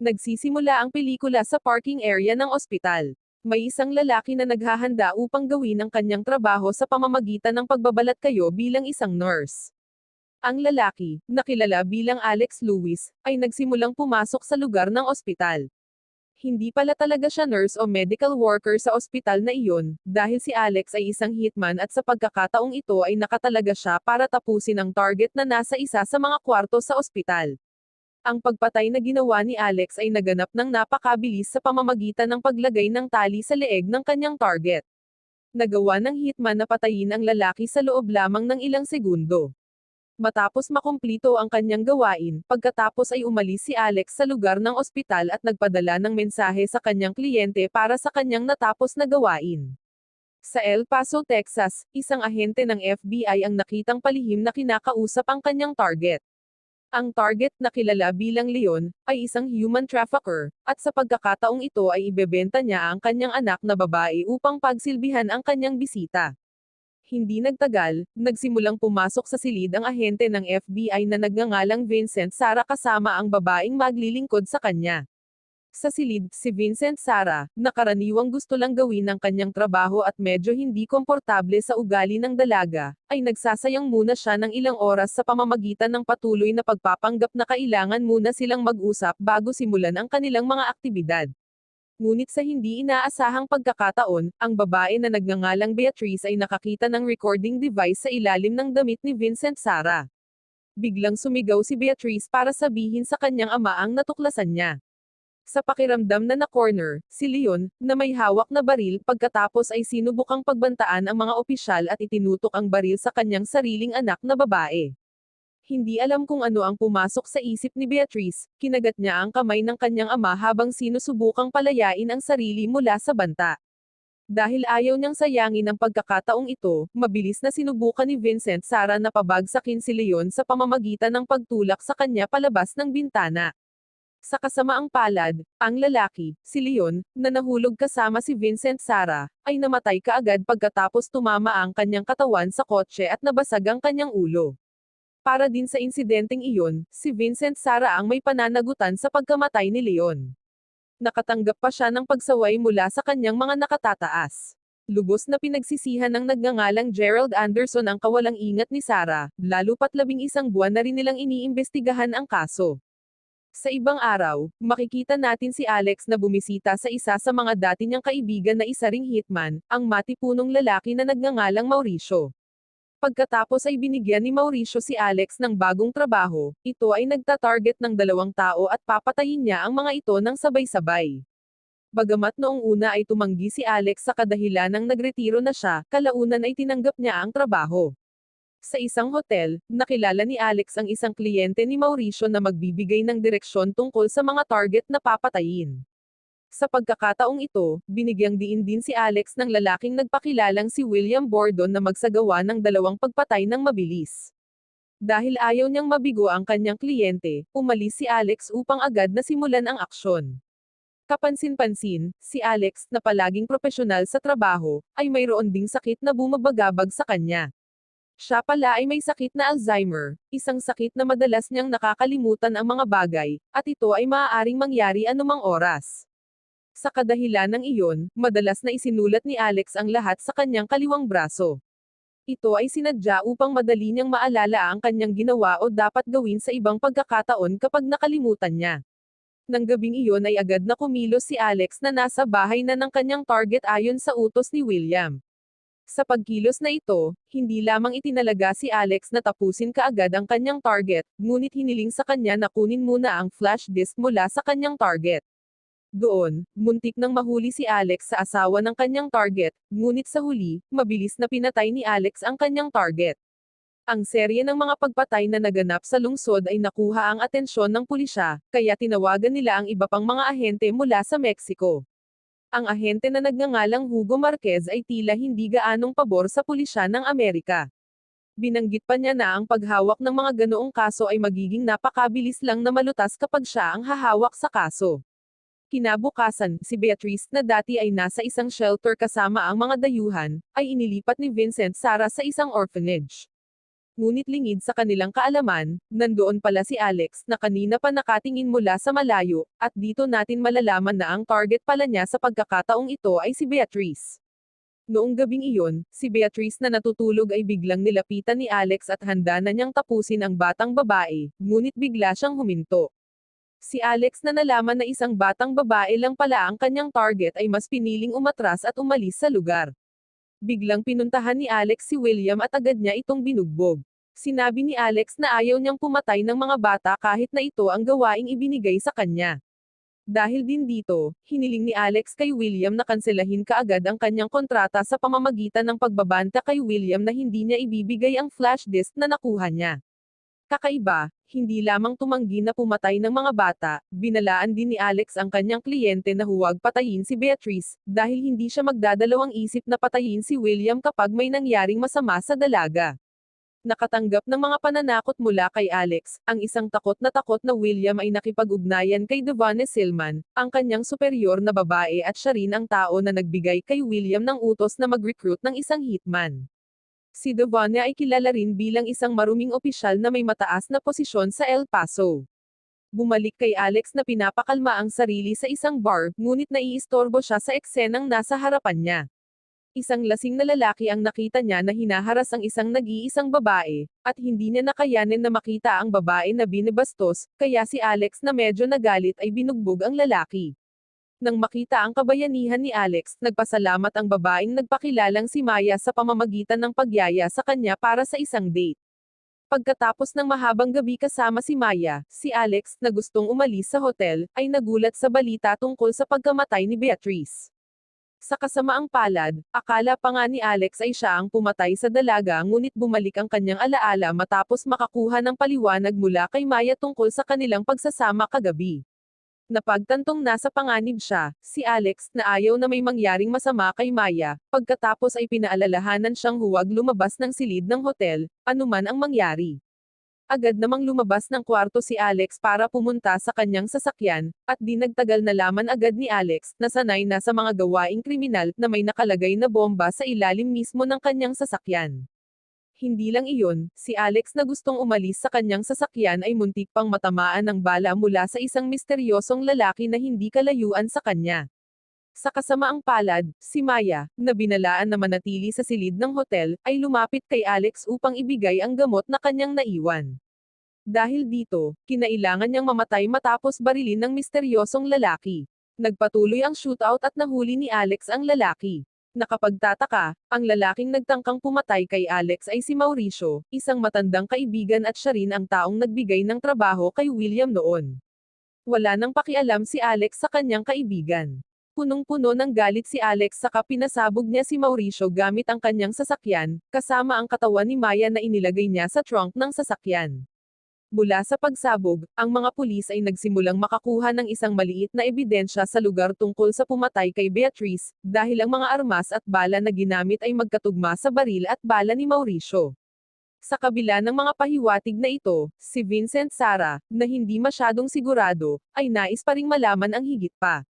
Nagsisimula ang pelikula sa parking area ng ospital. May isang lalaki na naghahanda upang gawin ang kanyang trabaho sa pamamagitan ng pagbabalat kayo bilang isang nurse. Ang lalaki, na kilala bilang Alex Lewis, ay nagsimulang pumasok sa lugar ng ospital. Hindi pala talaga siya nurse o medical worker sa ospital na iyon, dahil si Alex ay isang hitman at sa pagkakataong ito ay nakatalaga siya para tapusin ang target na nasa isa sa mga kwarto sa ospital. Ang pagpatay na ginawa ni Alex ay naganap ng napakabilis sa pamamagitan ng paglagay ng tali sa leeg ng kanyang target. Nagawa ng hitman na patayin ang lalaki sa loob lamang ng ilang segundo. Matapos makumplito ang kanyang gawain, pagkatapos ay umalis si Alex sa lugar ng ospital at nagpadala ng mensahe sa kanyang kliyente para sa kanyang natapos na gawain. Sa El Paso, Texas, isang ahente ng FBI ang nakitang palihim na kinakausap ang kanyang target. Ang target na kilala bilang Leon, ay isang human trafficker, at sa pagkakataong ito ay ibebenta niya ang kanyang anak na babae upang pagsilbihan ang kanyang bisita. Hindi nagtagal, nagsimulang pumasok sa silid ang ahente ng FBI na nagngangalang Vincent Sara kasama ang babaeng maglilingkod sa kanya. Sa silid, si Vincent Sara, na karaniwang gusto lang gawin ang kanyang trabaho at medyo hindi komportable sa ugali ng dalaga, ay nagsasayang muna siya ng ilang oras sa pamamagitan ng patuloy na pagpapanggap na kailangan muna silang mag-usap bago simulan ang kanilang mga aktibidad. Ngunit sa hindi inaasahang pagkakataon, ang babae na nagngangalang Beatrice ay nakakita ng recording device sa ilalim ng damit ni Vincent Sara. Biglang sumigaw si Beatrice para sabihin sa kanyang ama ang natuklasan niya. Sa pakiramdam na na-corner, si Leon, na may hawak na baril, pagkatapos ay sinubukang pagbantaan ang mga opisyal at itinutok ang baril sa kanyang sariling anak na babae. Hindi alam kung ano ang pumasok sa isip ni Beatrice, kinagat niya ang kamay ng kanyang ama habang sinusubukang palayain ang sarili mula sa banta. Dahil ayaw niyang sayangin ang pagkakataong ito, mabilis na sinubukan ni Vincent Sara na pabagsakin si Leon sa pamamagitan ng pagtulak sa kanya palabas ng bintana. Sa kasamaang palad, ang lalaki, si Leon, na nahulog kasama si Vincent Sara, ay namatay kaagad pagkatapos tumama ang kanyang katawan sa kotse at nabasag ang kanyang ulo. Para din sa insidenteng iyon, si Vincent Sara ang may pananagutan sa pagkamatay ni Leon. Nakatanggap pa siya ng pagsaway mula sa kanyang mga nakatataas. Lubos na pinagsisihan ng nagngangalang Gerald Anderson ang kawalang ingat ni Sara, lalo pat labing isang buwan na rin nilang iniimbestigahan ang kaso. Sa ibang araw, makikita natin si Alex na bumisita sa isa sa mga dati niyang kaibigan na isa ring hitman, ang matipunong lalaki na nagngangalang Mauricio. Pagkatapos ay binigyan ni Mauricio si Alex ng bagong trabaho, ito ay nagta-target ng dalawang tao at papatayin niya ang mga ito ng sabay-sabay. Bagamat noong una ay tumanggi si Alex sa kadahilan ng nagretiro na siya, kalaunan ay tinanggap niya ang trabaho. Sa isang hotel, nakilala ni Alex ang isang kliyente ni Mauricio na magbibigay ng direksyon tungkol sa mga target na papatayin. Sa pagkakataong ito, binigyang diin din si Alex ng lalaking nagpakilalang si William Bordon na magsagawa ng dalawang pagpatay ng mabilis. Dahil ayaw niyang mabigo ang kanyang kliyente, umalis si Alex upang agad na simulan ang aksyon. Kapansin-pansin, si Alex, na palaging propesyonal sa trabaho, ay mayroon ding sakit na bumabagabag sa kanya. Siya pala ay may sakit na Alzheimer, isang sakit na madalas niyang nakakalimutan ang mga bagay, at ito ay maaaring mangyari anumang oras. Sa kadahilan ng iyon, madalas na isinulat ni Alex ang lahat sa kanyang kaliwang braso. Ito ay sinadya upang madali niyang maalala ang kanyang ginawa o dapat gawin sa ibang pagkakataon kapag nakalimutan niya. Nang gabing iyon ay agad na kumilos si Alex na nasa bahay na ng kanyang target ayon sa utos ni William. Sa pagkilos na ito, hindi lamang itinalaga si Alex na tapusin kaagad ang kanyang target, ngunit hiniling sa kanya na kunin muna ang flash disk mula sa kanyang target. Doon, muntik nang mahuli si Alex sa asawa ng kanyang target, ngunit sa huli, mabilis na pinatay ni Alex ang kanyang target. Ang serye ng mga pagpatay na naganap sa lungsod ay nakuha ang atensyon ng pulisya, kaya tinawagan nila ang iba pang mga ahente mula sa Mexico. Ang ahente na nagngangalang Hugo Marquez ay tila hindi gaanong pabor sa pulisya ng Amerika. Binanggit pa niya na ang paghawak ng mga ganoong kaso ay magiging napakabilis lang na malutas kapag siya ang hahawak sa kaso. Kinabukasan, si Beatrice na dati ay nasa isang shelter kasama ang mga dayuhan, ay inilipat ni Vincent Sara sa isang orphanage. Ngunit lingid sa kanilang kaalaman, nandoon pala si Alex na kanina pa nakatingin mula sa malayo, at dito natin malalaman na ang target pala niya sa pagkakataong ito ay si Beatrice. Noong gabing iyon, si Beatrice na natutulog ay biglang nilapitan ni Alex at handa na niyang tapusin ang batang babae, ngunit bigla siyang huminto. Si Alex na nalaman na isang batang babae lang pala ang kanyang target ay mas piniling umatras at umalis sa lugar. Biglang pinuntahan ni Alex si William at agad niya itong binugbog. Sinabi ni Alex na ayaw niyang pumatay ng mga bata kahit na ito ang gawaing ibinigay sa kanya. Dahil din dito, hiniling ni Alex kay William na kanselahin kaagad ang kanyang kontrata sa pamamagitan ng pagbabanta kay William na hindi niya ibibigay ang flash disk na nakuha niya. Kakaiba, hindi lamang tumanggi na pumatay ng mga bata, binalaan din ni Alex ang kanyang kliyente na huwag patayin si Beatrice, dahil hindi siya magdadalawang isip na patayin si William kapag may nangyaring masama sa dalaga. Nakatanggap ng mga pananakot mula kay Alex, ang isang takot na takot na William ay nakipag-ugnayan kay Devonne Silman, ang kanyang superior na babae at siya rin ang tao na nagbigay kay William ng utos na mag-recruit ng isang hitman. Si Devonne ay kilala rin bilang isang maruming opisyal na may mataas na posisyon sa El Paso. Bumalik kay Alex na pinapakalma ang sarili sa isang bar, ngunit naiistorbo siya sa eksenang nasa harapan niya. Isang lasing na lalaki ang nakita niya na hinaharas ang isang nag-iisang babae, at hindi niya nakayanin na makita ang babae na binibastos, kaya si Alex na medyo nagalit ay binugbog ang lalaki. Nang makita ang kabayanihan ni Alex, nagpasalamat ang babaeng nagpakilalang si Maya sa pamamagitan ng pagyaya sa kanya para sa isang date. Pagkatapos ng mahabang gabi kasama si Maya, si Alex, na gustong umalis sa hotel, ay nagulat sa balita tungkol sa pagkamatay ni Beatrice. Sa kasamaang palad, akala pa nga ni Alex ay siya ang pumatay sa dalaga ngunit bumalik ang kanyang alaala matapos makakuha ng paliwanag mula kay Maya tungkol sa kanilang pagsasama kagabi. Napagtantong nasa panganib siya, si Alex, na ayaw na may mangyaring masama kay Maya, pagkatapos ay pinaalalahanan siyang huwag lumabas ng silid ng hotel, anuman ang mangyari. Agad namang lumabas ng kwarto si Alex para pumunta sa kanyang sasakyan, at di nagtagal na laman agad ni Alex, na sanay na sa mga gawaing kriminal, na may nakalagay na bomba sa ilalim mismo ng kanyang sasakyan. Hindi lang iyon, si Alex na gustong umalis sa kanyang sasakyan ay muntik pang matamaan ng bala mula sa isang misteryosong lalaki na hindi kalayuan sa kanya. Sa kasamaang palad, si Maya, na binalaan na manatili sa silid ng hotel, ay lumapit kay Alex upang ibigay ang gamot na kanyang naiwan. Dahil dito, kinailangan niyang mamatay matapos barilin ng misteryosong lalaki. Nagpatuloy ang shootout at nahuli ni Alex ang lalaki. Nakapagtataka, ang lalaking nagtangkang pumatay kay Alex ay si Mauricio, isang matandang kaibigan at siya rin ang taong nagbigay ng trabaho kay William noon. Wala nang pakialam si Alex sa kanyang kaibigan. Punong-puno ng galit si Alex saka pinasabog niya si Mauricio gamit ang kanyang sasakyan, kasama ang katawan ni Maya na inilagay niya sa trunk ng sasakyan. Mula sa pagsabog, ang mga pulis ay nagsimulang makakuha ng isang maliit na ebidensya sa lugar tungkol sa pumatay kay Beatrice, dahil ang mga armas at bala na ginamit ay magkatugma sa baril at bala ni Mauricio. Sa kabila ng mga pahiwatig na ito, si Vincent Sara, na hindi masyadong sigurado, ay nais pa ring malaman ang higit pa.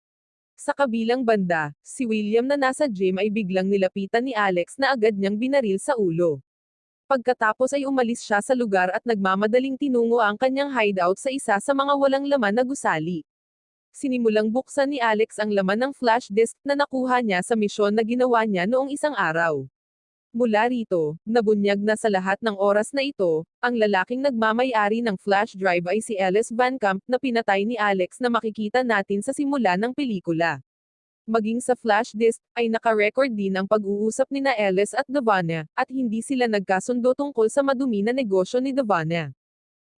Sa kabilang banda, si William na nasa gym ay biglang nilapitan ni Alex na agad niyang binaril sa ulo. Pagkatapos ay umalis siya sa lugar at nagmamadaling tinungo ang kanyang hideout sa isa sa mga walang laman na gusali. Sinimulang buksan ni Alex ang laman ng flash disk na nakuha niya sa misyon na ginawa niya noong isang araw. Mula rito, nabunyag na sa lahat ng oras na ito, ang lalaking nagmamayari ng flash drive ay si Ellis Van Camp na pinatay ni Alex na makikita natin sa simula ng pelikula. Maging sa flash disk, ay naka-record din ang pag-uusap ni na Ellis at Devana, at hindi sila nagkasundo tungkol sa madumi na negosyo ni Devana.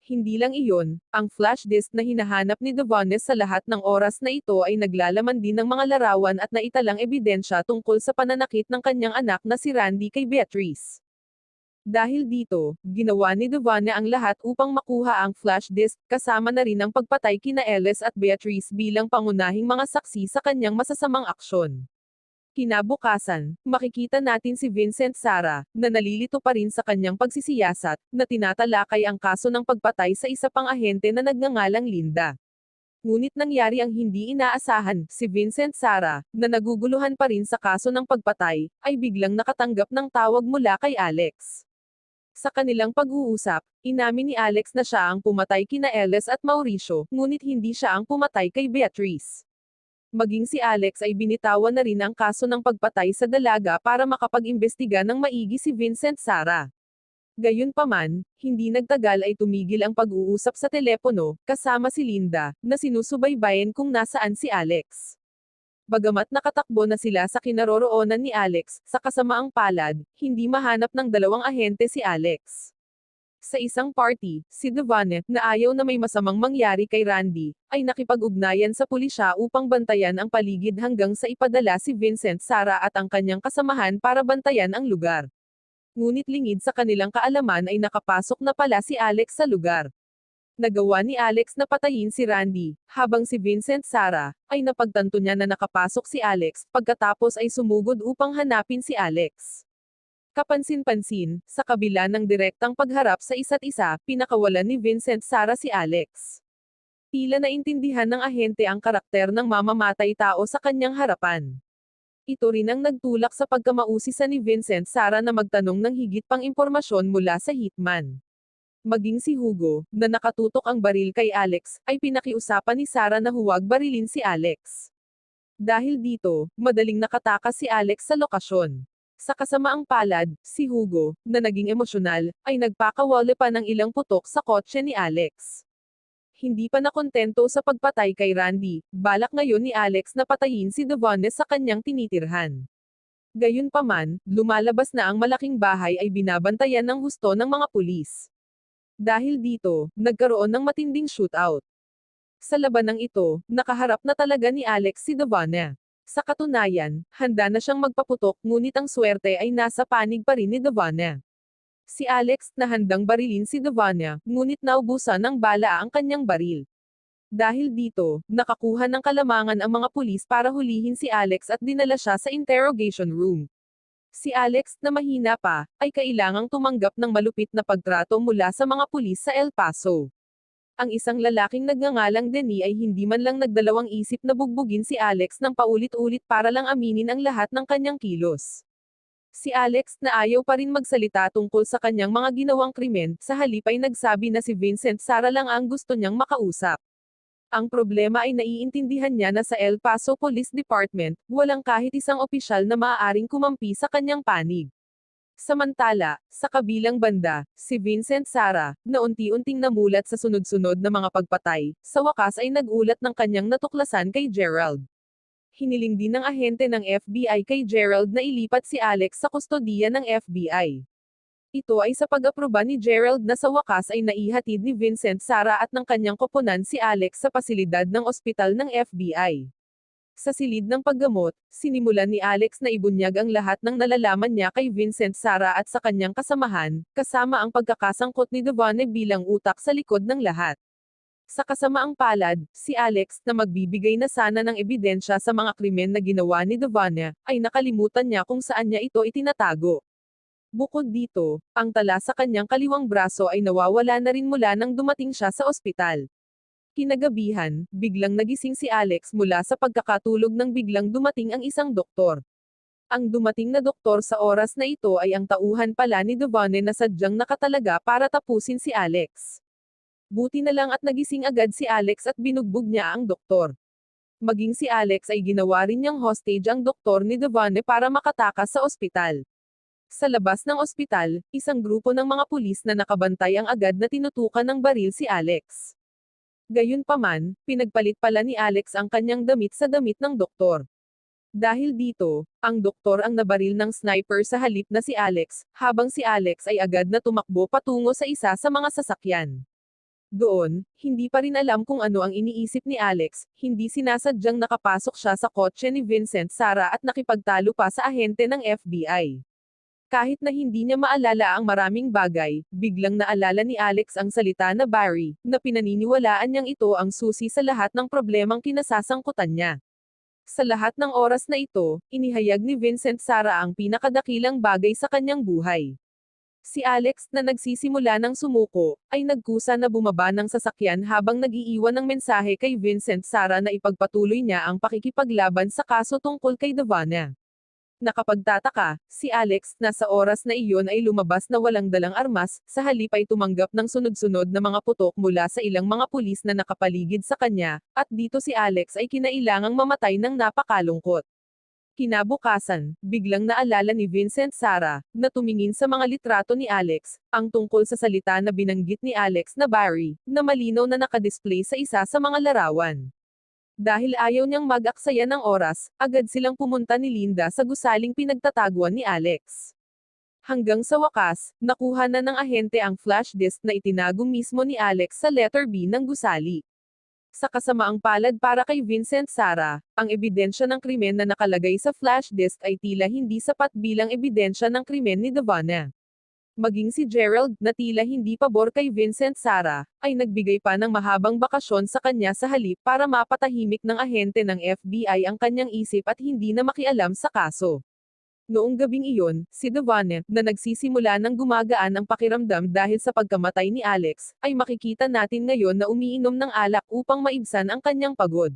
Hindi lang iyon, ang flash disk na hinahanap ni Devones sa lahat ng oras na ito ay naglalaman din ng mga larawan at naitalang ebidensya tungkol sa pananakit ng kanyang anak na si Randy kay Beatrice. Dahil dito, ginawa ni Devane ang lahat upang makuha ang flash disk, kasama na rin ang pagpatay kina Ellis at Beatrice bilang pangunahing mga saksi sa kanyang masasamang aksyon. Kinabukasan, makikita natin si Vincent Sara, na nalilito pa rin sa kanyang pagsisiyasat, na tinatalakay ang kaso ng pagpatay sa isa pang ahente na nagngangalang Linda. Ngunit nangyari ang hindi inaasahan, si Vincent Sara, na naguguluhan pa rin sa kaso ng pagpatay, ay biglang nakatanggap ng tawag mula kay Alex. Sa kanilang pag-uusap, inamin ni Alex na siya ang pumatay kina Ellis at Mauricio, ngunit hindi siya ang pumatay kay Beatrice. Maging si Alex ay binitawan na rin ang kaso ng pagpatay sa dalaga para makapag-imbestiga ng maigi si Vincent Sara. Gayunpaman, hindi nagtagal ay tumigil ang pag-uusap sa telepono, kasama si Linda, na sinusubaybayan kung nasaan si Alex. Bagamat nakatakbo na sila sa kinaroroonan ni Alex, sa kasamaang palad, hindi mahanap ng dalawang ahente si Alex. Sa isang party, si Devane, na ayaw na may masamang mangyari kay Randy, ay nakipag-ugnayan sa pulisya upang bantayan ang paligid hanggang sa ipadala si Vincent Sara at ang kanyang kasamahan para bantayan ang lugar. Ngunit lingid sa kanilang kaalaman ay nakapasok na pala si Alex sa lugar. Nagawa ni Alex na patayin si Randy, habang si Vincent Sara, ay napagtanto niya na nakapasok si Alex, pagkatapos ay sumugod upang hanapin si Alex. Kapansin-pansin, sa kabila ng direktang pagharap sa isa't isa, pinakawalan ni Vincent Sara si Alex. Tila naintindihan ng ahente ang karakter ng mamamatay tao sa kanyang harapan. Ito rin ang nagtulak sa pagkamausisa ni Vincent Sara na magtanong ng higit pang impormasyon mula sa hitman. Maging si Hugo, na nakatutok ang baril kay Alex, ay pinakiusapan ni Sarah na huwag barilin si Alex. Dahil dito, madaling nakatakas si Alex sa lokasyon. Sa kasamaang palad, si Hugo, na naging emosyonal, ay nagpakawale pa ng ilang putok sa kotse ni Alex. Hindi pa nakontento sa pagpatay kay Randy, balak ngayon ni Alex na patayin si Devonne sa kanyang tinitirhan. Gayunpaman, lumalabas na ang malaking bahay ay binabantayan ng husto ng mga pulis. Dahil dito, nagkaroon ng matinding shootout. Sa labanang ito, nakaharap na talaga ni Alex si Devana. Sa katunayan, handa na siyang magpaputok ngunit ang swerte ay nasa panig pa rin ni Devana. Si Alex na handang barilin si Devana, ngunit naubusan ng bala ang kanyang baril. Dahil dito, nakakuha ng kalamangan ang mga pulis para hulihin si Alex at dinala siya sa interrogation room. Si Alex, na mahina pa, ay kailangang tumanggap ng malupit na pagtrato mula sa mga pulis sa El Paso. Ang isang lalaking nagngangalang Denny ay hindi man lang nagdalawang isip na bugbugin si Alex ng paulit-ulit para lang aminin ang lahat ng kanyang kilos. Si Alex na ayaw pa rin magsalita tungkol sa kanyang mga ginawang krimen, sa halip ay nagsabi na si Vincent Sara lang ang gusto niyang makausap. Ang problema ay naiintindihan niya na sa El Paso Police Department, walang kahit isang opisyal na maaaring kumampi sa kanyang panig. Samantala, sa kabilang banda, si Vincent Sara, na unti-unting namulat sa sunod-sunod na mga pagpatay, sa wakas ay nagulat ng kanyang natuklasan kay Gerald. Hiniling din ng ahente ng FBI kay Gerald na ilipat si Alex sa kustodiya ng FBI. Ito ay sa pag-aproba ni Gerald na sa wakas ay naihatid ni Vincent Sara at ng kanyang koponan si Alex sa pasilidad ng ospital ng FBI. Sa silid ng paggamot, sinimulan ni Alex na ibunyag ang lahat ng nalalaman niya kay Vincent Sara at sa kanyang kasamahan, kasama ang pagkakasangkot ni Devane bilang utak sa likod ng lahat. Sa kasamaang palad, si Alex, na magbibigay na sana ng ebidensya sa mga krimen na ginawa ni Devane, ay nakalimutan niya kung saan niya ito itinatago. Bukod dito, ang tala sa kanyang kaliwang braso ay nawawala na rin mula nang dumating siya sa ospital. Kinagabihan, biglang nagising si Alex mula sa pagkakatulog nang biglang dumating ang isang doktor. Ang dumating na doktor sa oras na ito ay ang tauhan pala ni Devane na sadyang nakatalaga para tapusin si Alex. Buti na lang at nagising agad si Alex at binugbog niya ang doktor. Maging si Alex ay ginawa rin niyang hostage ang doktor ni Devane para makatakas sa ospital. Sa labas ng ospital, isang grupo ng mga pulis na nakabantay ang agad na tinutukan ng baril si Alex. Gayunpaman, pinagpalit pala ni Alex ang kanyang damit sa damit ng doktor. Dahil dito, ang doktor ang nabaril ng sniper sa halip na si Alex, habang si Alex ay agad na tumakbo patungo sa isa sa mga sasakyan. Doon, hindi pa rin alam kung ano ang iniisip ni Alex, hindi sinasadyang nakapasok siya sa kotse ni Vincent Sara at nakipagtalo pa sa ahente ng FBI. Kahit na hindi niya maalala ang maraming bagay, biglang naalala ni Alex ang salita na Barry, na pinaniniwalaan niyang ito ang susi sa lahat ng problemang kinasasangkutan niya. Sa lahat ng oras na ito, inihayag ni Vincent Sara ang pinakadakilang bagay sa kanyang buhay. Si Alex, na nagsisimula ng sumuko, ay nagkusa na bumaba ng sasakyan habang nag-iiwan ng mensahe kay Vincent Sara na ipagpatuloy niya ang pakikipaglaban sa kaso tungkol kay Davana. Nakapagtataka, si Alex, na sa oras na iyon ay lumabas na walang dalang armas, sa halip ay tumanggap ng sunod-sunod na mga putok mula sa ilang mga pulis na nakapaligid sa kanya, at dito si Alex ay kinailangang mamatay ng napakalungkot. Kinabukasan, biglang naalala ni Vincent Sara, na tumingin sa mga litrato ni Alex, ang tungkol sa salita na binanggit ni Alex na Barry, na malinaw na nakadisplay sa isa sa mga larawan. Dahil ayaw niyang mag-aksaya ng oras, agad silang pumunta ni Linda sa gusaling pinagtataguan ni Alex. Hanggang sa wakas, nakuha na ng ahente ang flash disk na itinago mismo ni Alex sa letter B ng gusali. Sa kasamaang palad para kay Vincent Sara, ang ebidensya ng krimen na nakalagay sa flash disk ay tila hindi sapat bilang ebidensya ng krimen ni Devana. Maging si Gerald, na tila hindi pabor kay Vincent Sara, ay nagbigay pa ng mahabang bakasyon sa kanya sa halip para mapatahimik ng ahente ng FBI ang kanyang isip at hindi na makialam sa kaso. Noong gabing iyon, si Devane, na nagsisimula ng gumagaan ang pakiramdam dahil sa pagkamatay ni Alex, ay makikita natin ngayon na umiinom ng alak upang maibsan ang kanyang pagod.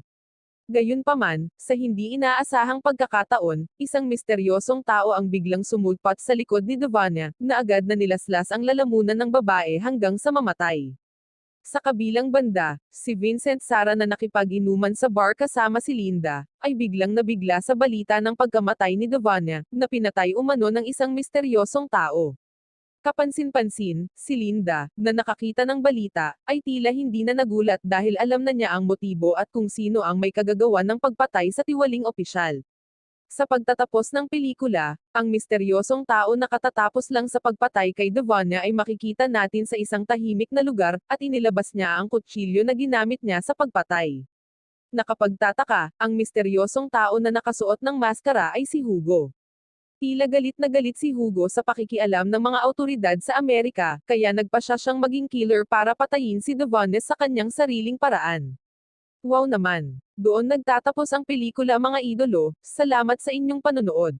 Gayunpaman, sa hindi inaasahang pagkakataon, isang misteryosong tao ang biglang sumulpat sa likod ni Devania, na agad na nilaslas ang lalamunan ng babae hanggang sa mamatay. Sa kabilang banda, si Vincent Sara na nakipag-inuman sa bar kasama si Linda, ay biglang nabigla sa balita ng pagkamatay ni Devania, na pinatay umano ng isang misteryosong tao. Kapansin-pansin, si Linda, na nakakita ng balita, ay tila hindi na nagulat dahil alam na niya ang motibo at kung sino ang may kagagawa ng pagpatay sa tiwaling opisyal. Sa pagtatapos ng pelikula, ang misteryosong tao na katatapos lang sa pagpatay kay Devania ay makikita natin sa isang tahimik na lugar, at inilabas niya ang kutsilyo na ginamit niya sa pagpatay. Nakapagtataka, ang misteryosong tao na nakasuot ng maskara ay si Hugo. Tila galit na galit si Hugo sa pakikialam ng mga autoridad sa Amerika, kaya nagpa siya siyang maging killer para patayin si Devones sa kanyang sariling paraan. Wow naman! Doon nagtatapos ang pelikula mga idolo, salamat sa inyong panonood.